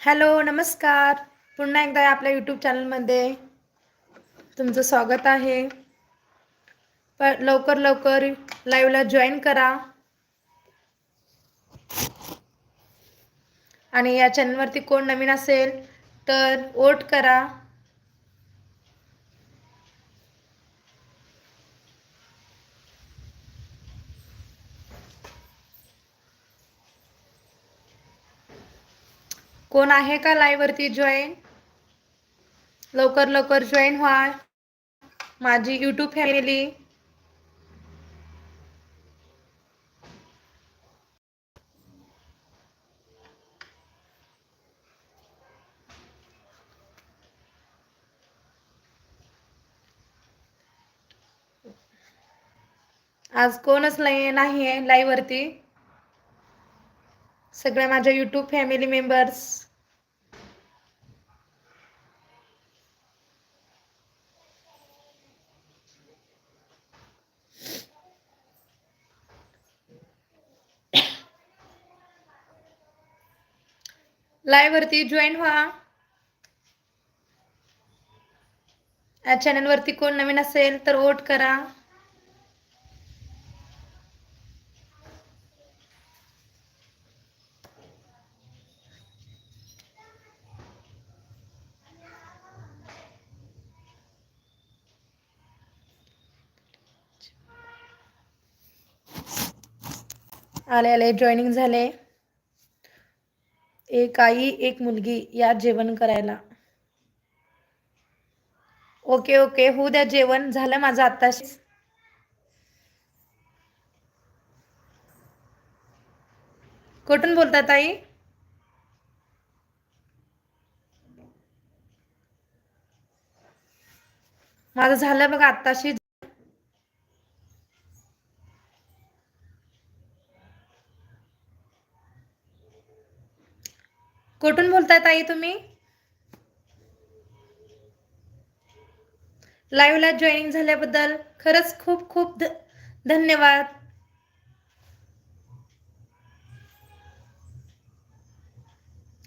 Hello नमस्कार. पुन्हा एकदा आपल्या यूट्यूब चॅनलमध्ये तुमचं स्वागत आहे. प लवकर लवकर लाईव्हला जॉईन करा. आणि या चॅनलवरती कोण नवीन असेल तर वोट करा. कोण आहे का लाईव्ह वरती जॉईन लवकर लवकर जॉईन व्हा माझी यूट्यूब फॅमिली आज कोणच नाही नाही आहे लाईव्ह वरती सगळ्या माझ्या यूट्यूब फॅमिली मेंबर्स लाईव्ह वरती जॉईन व्हा. या चॅनलवरती कोण नवीन असेल तर वोट करा. आले आले जॉईनिंग झाले. एक आई एक मुलगी या जेवण करायला. ओके ओके होऊ द्या जेवण. झालं माझं आत्ताशीच कुठून बोलता ताई? माझं झालं बघा आत्ताशी. कुठून बोलताय ताई तुम्ही? लाईव्हला जॉईनिंग झाल्याबद्दल खरंच खूप खूप धन्यवाद.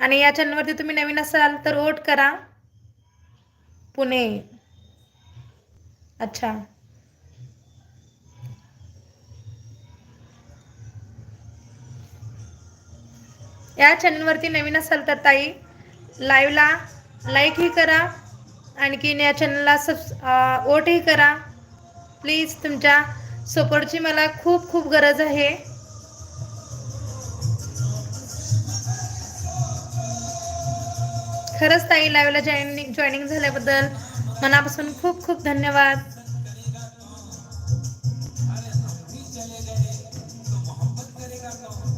आणि या चॅनलवरती तुम्ही नवीन असाल तर वोट करा. पुणे. अच्छा. या चॅनलवरती नवीन असाल तर ताई लाईव्हला लाईकही करा. आणखीन या चॅनलला सबस वोटही करा. प्लीज तुमच्या सपोर्टची मला खूप खूप गरज आहे. खरंच ताई लाईव्हला जॉईनिंग जॉईनिंग झाल्याबद्दल मनापासून खूप खूप धन्यवाद. वर